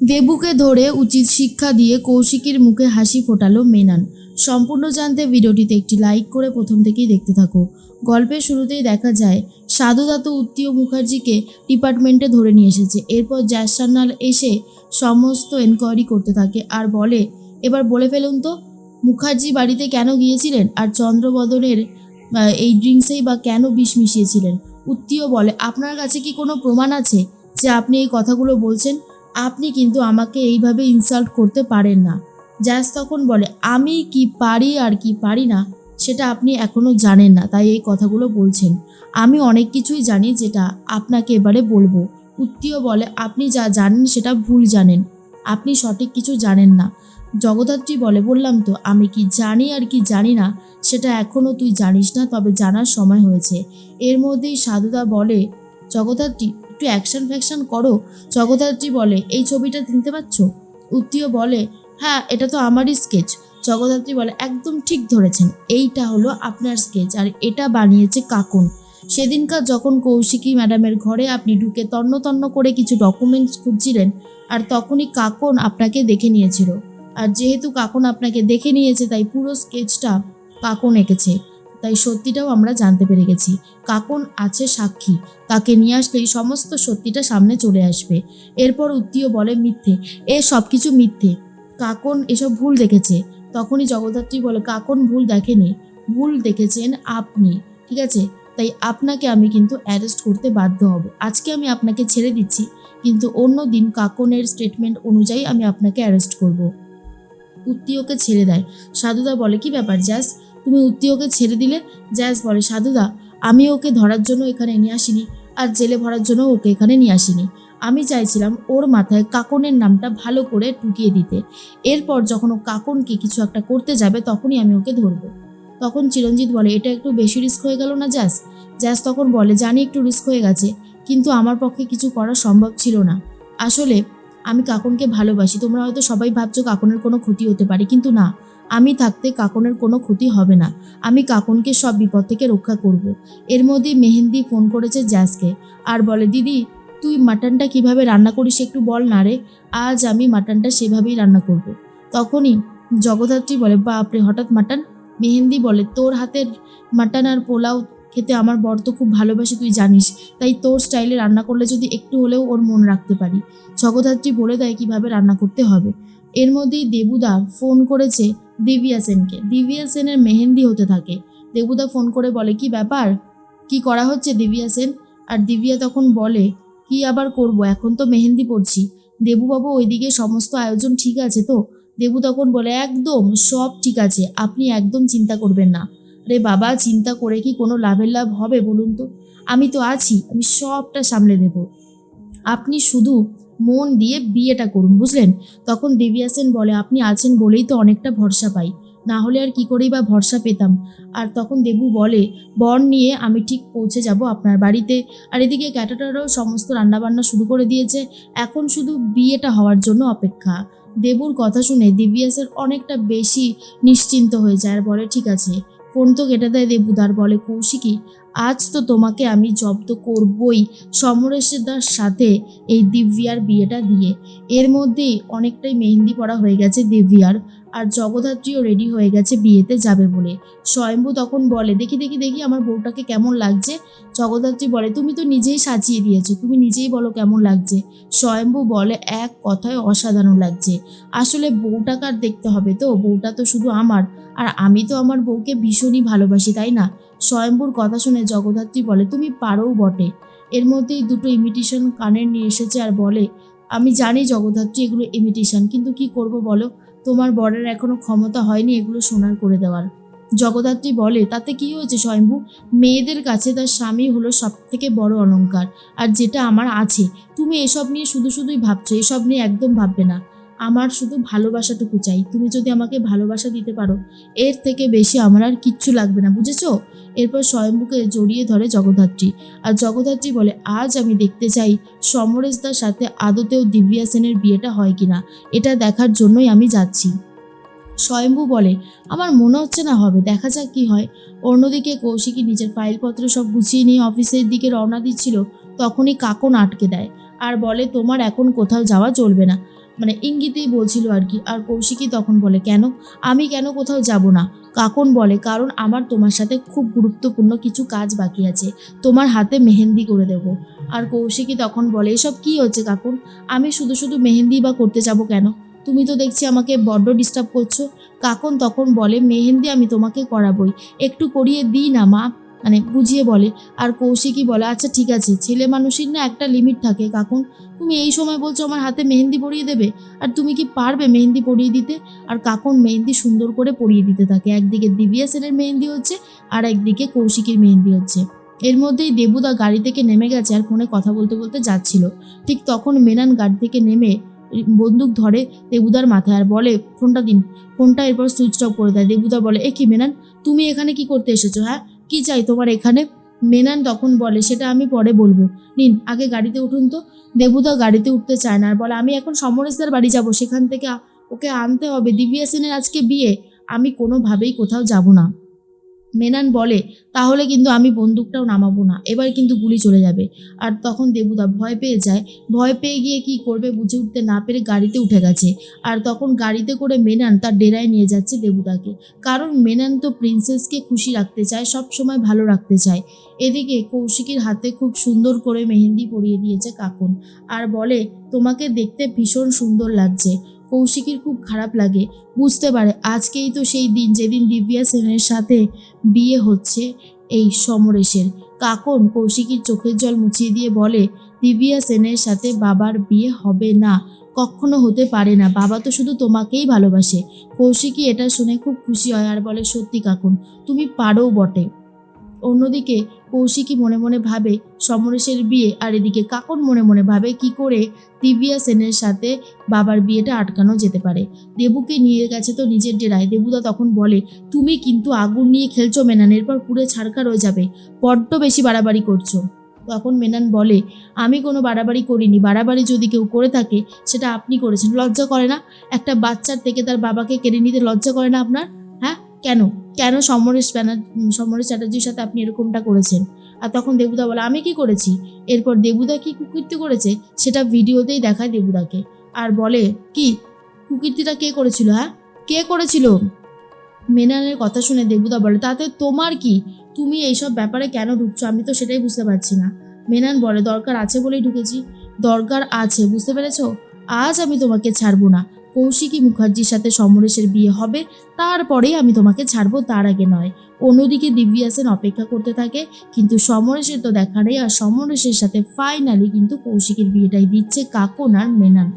দেবুকে ধরে উচিত শিক্ষা দিয়ে কৌশিকীর মুখে হাসি ফোটালো মেনান। সম্পূর্ণ জানতে ভিডিওটিতে একটি লাইক করে প্রথম থেকেই দেখতে থাকো। গল্পের শুরুতেই দেখা যায়, সাধুদাতু উত্তীয় মুখার্জিকে ডিপার্টমেন্টে ধরে নিয়ে এসেছে। এরপর জ্যাস সান্যাল এসে সমস্ত এনকোয়ারি করতে থাকে আর বলে, এবার বলে ফেলুন তো, মুখার্জি বাড়িতে কেন গিয়েছিলেন? আর চন্দ্রবদনের এই ড্রিঙ্কসেই বা কেন বিষ মিশিয়েছিলেন? উত্তীয় বলে, আপনার কাছে কি কোনো প্রমাণ আছে যে আপনি এই কথাগুলো বলছেন? আপনি কিন্তু আমাকে এইভাবে ইনসাল্ট করতে পারেন না। জ্যাস তখন বলে, আমি কি পারি আর কি পারি না? সেটা আপনি এখনও জানেন না, তাই এই কথাগুলো বলছেন। আমি অনেক কিছুই জানি যেটা আপনাকে এবারে বলব। উত্তীয় বলে, আপনি যা জানেন সেটা ভুল জানেন। আপনি সঠিক কিছু জানেন না। জগদ্ধাত্রী বলে, বললাম তো, আমি কি জানি আর কি জানি না? সেটা এখনও তুই জানিস না, তবে জানার সময় হয়েছে। এর মধ্যেই সাধুদা বলে, জগদ্ধাত্রী একটু অ্যাকশন ফ্যাকশন করো, জগদ্ধাত্রী বলে, এই ছবিটা চিনতে পারছ? উত্তীয় বলে হ্যাঁ এটা তো আমারই স্কেচ। জগদ্ধাত্রী বলে, একদম ঠিক ধরেছেন, এইটা হলো আপনার স্কেচ আর এটা বানিয়েছে কাকুন। সেদিনকার যখন কৌশিকী ম্যাডামের ঘরে আপনি ঢুকে তন্ন তন্ন করে কিছু ডকুমেন্টস খুঁজছিলেন, আর তখনই কাকন আপনাকে দেখে নিয়েছিল। আর যেহেতু কাকন আপনাকে দেখে নিয়েছে, তাই পুরো স্কেচটা কাকন এঁকেছে। তাই সত্যিটাও আমরা জানতে পেরে গেছি। কাকন আছে সাক্ষী। তাকে নিয়ে আসলেই সমস্ত সত্যিটা সামনে চলে আসবে। এরপর উত্তীয় বলে মিথ্যে। এ সব কিছু মিথ্যে। কাকন এসব ভুল দেখেছে। তখনই জগদ্ধাত্রী বলে, কাকন ভুল দেখেনি। ভুল দেখেছেন আপনি। ঠিক আছে? তাই আপনাকে আমি কিন্তু অ্যারেস্ট করতে বাধ্য হব। আজকে আমি আপনাকে ছেড়ে দিচ্ছি। কিন্তু অন্য দিন কাকনের স্টেটমেন্ট অনুযায়ী আমি আপনাকে অ্যারেস্ট করব। উত্তীয়কে ছেড়ে দেয়। সাধুদা বলে, কি ব্যাপার জ্যাস তুমি উত্তি উত্তীয়কে ছেড়ে দিলে? জ্যাস বলে, সাধুদা, আমি ওকে ধরার জন্য এখানে নিয়ে আসিনি, আর জেলে ভরার জন্য ওকে এখানে নিয়ে আসিনি। আমি চাইছিলাম ওর মাথায় কাকনের নামটা ভালো করে ঢুকিয়ে দিতে। এরপর যখন ও কাকনকে কিছু একটা করতে যাবে, তখনই আমি ওকে ধরবো। তখন চিরঞ্জিত বলে, এটা একটু বেশি রিস্ক হয়ে গেল না জ্যাস জ্যাস তখন বলে, জানি একটু রিস্ক হয়ে গেছে, কিন্তু আমার পক্ষে কিছু করা সম্ভব ছিল না। আসলে আমি কাকনকে ভালোবাসি, তোমরা হয়তো সবাই ভাবছ কাকনের কোনো ক্ষতি হতে পারে, কিন্তু না। আমি থাকতে কাকনের কোনো ক্ষতি হবে না। আমি কাকনকে সব বিপদ থেকে রক্ষা করব। এর মধ্যেই মেহেন্দি ফোন করেছে জ্যাসকে আর বলে, দিদি, তুই মাটনটা কীভাবে রান্না করিস একটু বল না রে। আজ আমি মাটনটা সেভাবেই রান্না করব। তখনই জগদ্ধাত্রী বলে, বাপরে, হঠাৎ মাটন? মেহেন্দি বলে, তোর হাতের মাটন আর পোলাও খেতে আমার বর তো খুব ভালোবাসে, তুই জানিস। তাই তোর স্টাইলে রান্না করলে যদি একটু হলেও ওর মন রাখতে পারি। জগদ্ধাত্রী বলে দেয়, কীভাবে রান্না করতে হবে? এর মধ্যেই দেবুদা ফোন করেছে দিব্যা সেনকে। দিব্যা সেনের মেহেন্দি হতে থাকে। দেবুদা ফোন করে বলে, কি ব্যাপার? কি করা হচ্ছে দিব্যা সেন? আর দিব্যা তখন বলে, কি আবার করব? এখন তো মেহেন্দি পড়ছি দেবুবাবু, ওইদিকে সমস্ত আয়োজন ঠিক আছে তো? দেবু তখন বলে, একদম, সব ঠিক আছে। আপনি একদম চিন্তা করবেন না। রে বাবা, চিন্তা করে কি কোনো লাভের লাভ হবে বলুন তো? আমি তো আছি, আমি সবটা সামলে নেব। আপনি শুধু মন দিয়ে বিয়েটা করুন, বুঝলেন? তখন সেন বলে, আপনি আছেন বলেই তো অনেকটা ভরসা পাই। না হলে আর কি করেই বা ভরসা পেতাম? আর তখন দেবু বলে, বর নিয়ে আমি ঠিক পৌঁছে যাব আপনার বাড়িতে। আর এদিকে ক্যাটাটারও সমস্ত রান্নাবান্না শুরু করে দিয়েছে। এখন শুধু বিয়েটা হওয়ার জন্য অপেক্ষা। দেবুর কথা শুনে দিব্যাসের অনেকটা বেশি নিশ্চিন্ত হয়ে যায় আর বলে, ঠিক আছে। ফোন তো কেটে দেয় দেবুদার বলে, কৌশিকী, আজ তো তোমাকে আমি জব্দ করবই সমরেশদার সাথে এই দিব্যার বিয়েটা দিয়ে। এর মধ্যেই অনেকটাই মেহেন্দি পড়া হয়ে গেছে দিব্যার। আর জগদ্ধাত্রীও রেডি হয়ে গেছে বিয়েতে যাবে বলে। স্বয়ম্ভু তখন বলে, দেখি দেখি দেখি আমার বউটাকে কেমন লাগছে? জগদ্ধাত্রী বলে, তুমি তো নিজেই সাজিয়ে দিয়েছ, তুমি নিজেই বলো কেমন লাগছে? স্বয়ম্ভু বলে, এক কথায় অসাধারণ লাগছে। আসলে বউটাকে আর দেখতে হবে তো, বউটা তো শুধু আমার। আর আমি তো আমার বউকে ভীষণই ভালোবাসি, তাই না? স্বয়ম্ভুর কথা শুনে জগদ্ধাত্রী বলে, তুমি পারোও বটে। এর মধ্যেই দুটো ইমিটেশন কানের নিয়ে এসেছে আর বলে, আমি জানি জগদ্ধাত্রী এগুলো ইমিটেশন কিন্তু কি করব বলো? তোমার বরের এখনও ক্ষমতা হয়নি এগুলো সোনার করে দেওয়ার। জগদ্ধাত্রী বলে, তাতে কি হয়েছে স্বয়ম্ভু? মেয়েদের কাছে তার স্বামী হলো সব থেকে বড় অলঙ্কার আর যেটা আমার আছে। তুমি এসব নিয়ে শুধু শুধুই ভাবছ, এসব নিয়ে একদম ভাববে না। আমার শুধু ভালোবাসাটুকু চাই। তুমি যদি আমাকে ভালোবাসা দিতে পারো, এর থেকে বেশি আমার আর কিচ্ছু লাগবে না, বুঝেছ? এরপর স্বয়ম্ভুকে জড়িয়ে ধরে জগদ্ধাত্রী। আর জগদ্ধাত্রী বলে, আজ আমি দেখতে চাই সমরেশদার সাথে আদতেও দিব্যা সেনের বিয়েটা হয় কিনা। এটা দেখার জন্যই আমি যাচ্ছি। স্বয়ম্ভু বলে, আমার মনে হচ্ছে না হবে। দেখা যাক কি হয়। অন্যদিকে কৌশিকী নিজের ফাইলপত্র সব গুছিয়ে নিয়ে অফিসের দিকে রওনা দিচ্ছিল। তখনই কাকন আটকে দেয়। আর বলে, তোমার এখন কোথাও যাওয়া চলবে না। মানে ইঙ্গিতেই বলছিল আর কি, আর কৌশিকী তখন বলে, কেন? আমি কেন কোথাও যাব না? কাকন বলে, কারণ আমার তোমার সাথে খুব গুরুত্বপূর্ণ কিছু কাজ বাকি আছে, তোমার হাতে মেহেন্দি করে দেবো। আর কৌশিকী তখন বলে, এসব কি হচ্ছে কাকুন? আমি শুধু শুধু মেহেন্দি বা করতে যাব কেন? তুমি তো দেখছি আমাকে বড্ড ডিস্টার্ব করছ। কাকন তখন বলে, মেহেন্দি আমি তোমাকে করাবই, একটু করিয়ে দিই না মা। মানে বুঝিয়ে বলে, আর কৌশিকী বলে আচ্ছা ঠিক আছে, ছেলে মানুষের না একটা লিমিট থাকে, কাকুন। তুমি এই সময় বলছো আমার হাতে মেহেন্দি পরিয়ে দেবে, আর তুমি কি পারবে মেহেন্দি পরিয়ে দিতে? আর কাকুন মেহেন্দি সুন্দর করে পরিয়ে দিতে থাকে। একদিকে দিব্যা সেনের মেহেন্দি হচ্ছে, আর একদিকে কৌশিকীর মেহেন্দি হচ্ছে। এর মধ্যেই দেবুদা গাড়ি থেকে নেমে গেছে আর ফোনে কথা বলতে বলতে যাচ্ছিল। ঠিক তখন মেনান গাড়ি থেকে নেমে বন্দুক ধরে দেবুদার মাথায় আর বলে, ফোনটা দিন। ফোনটা এরপর সুইচ অফ করে দেয়। দেবুদা বলে, এ কি মেনান, তুমি এখানে কি করতে এসেছ হ্যাঁ? কি চাই তোমার এখানে? মেনান তখন বলে, সেটা আমি পরে বলব। নিন, আগে গাড়িতে উঠুন তো। দেবুদা গাড়িতে উঠতে চায় না আর বলে, আমি এখন সমরেশদার বাড়ি যাব, সেখান থেকে ওকে আনতে হবে। দিব্যা সেনের আজকে বিয়ে। আমি কোনোভাবেই কোথাও যাব না। মেনান বলে, তাহলে কিন্তু আমি বন্দুকটাও নামাবো না, এবার কিন্তু গুলি চলে যাবে। আর তখন দেবুদা ভয় পেয়ে যায়। ভয় পেয়ে গিয়ে কি করবে বুঝে উঠতে না পেরে গাড়িতে উঠে গেছে। আর তখন গাড়িতে করে মেনান তার ডেরায় নিয়ে যাচ্ছে দেবুদাকে কারণ মেনান তো প্রিন্সেসকে খুশি রাখতে চায়, সব সময় ভালো রাখতে চায়। এদিকে কৌশিকীর হাতে খুব সুন্দর করে মেহেন্দি পরিয়ে দিয়েছে কাকুন। আর বলে, তোমাকে দেখতে ভীষণ সুন্দর লাগছে। কৌশিকীর খুব খারাপ লাগে। বুঝতে পারে, আজকেই তো সেই দিন যেদিন দিব্যা সেনের সাথে বিয়ে হচ্ছে এই সমরেশের। কাকন কৌশিকীর চোখের জল মুছিয়ে দিয়ে বলে, দিব্যা সেনের সাথে বাবার বিয়ে হবে না, কখনো হতে পারে না। বাবা তো শুধু তোমাকেই ভালোবাসে। কৌশিকী এটা শুনে খুব খুশি হয় আর বলে, সত্যি কাকুন, তুমি পারো বটে। অন্যদিকে কৌশিকী মনে মনে ভাবে, সমরেশের বিয়ে আর এদিকে কাকন মনে মনে ভাবে কি করে দিব্যা সেনের সাথে বাবার বিয়েটা আটকানো যেতে পারে। দেবুকে নিয়ে গেছে তো নিজের ডেরায়। দেবুদা তখন বলে, তুমি কিন্তু আগুন নিয়ে খেলছো মেনান এরপর পুরে ছাড়কার হয়ে যাবে, বড্ড বেশি বাড়াবাড়ি করছ। তখন মেনান বলে, আমি কোনো বাড়াবাড়ি করিনি। বাড়াবাড়ি যদি কেউ করে থাকে, সেটা আপনি করেছেন। লজ্জা করে না? একটা বাচ্চার থেকে তার বাবাকে কেড়ে নিতে লজ্জা করে না আপনার? কেন? কেন সমরেশ ব্যানার সমরেশ চ্যাটার্জির সাথে আপনি এরকমটা করেছেন? আর তখন দেবুদা বলে, আমি কি করেছি? এরপর দেবুদা কি কুকীর্তি করেছে, সেটা ভিডিওতেই দেখায় দেবুদাকে। আর বলে, কি? কুকীর্তিটা কে করেছিল হ্যাঁ? কে করেছিল? মেনানের কথা শুনে দেবুদা বলে, তাতে তোমার কি? তুমি এইসব ব্যাপারে কেন ঢুকছো? আমি তো সেটাই বুঝতে পারছি না। মেনান বলে, দরকার আছে বলেই ঢুকেছি। দরকার আছে, বুঝতে পেরেছ? আজ আমি তোমাকে ছাড়বো না। কৌশিকী মুখার্জির সাথে সমরেশের বিয়ে হবে, তারপরেই আমি তোমাকে ছাড়বো, তার আগে নয়। অন্যদিকে দিব্যা সেন অপেক্ষা করতে থাকে, কিন্তু সমরেশের তো দেখা নেই, আর সমরেশের সাথে ফাইনালি কিন্তু কৌশিকের বিয়েটাই দিচ্ছে কাকন আর মেনান।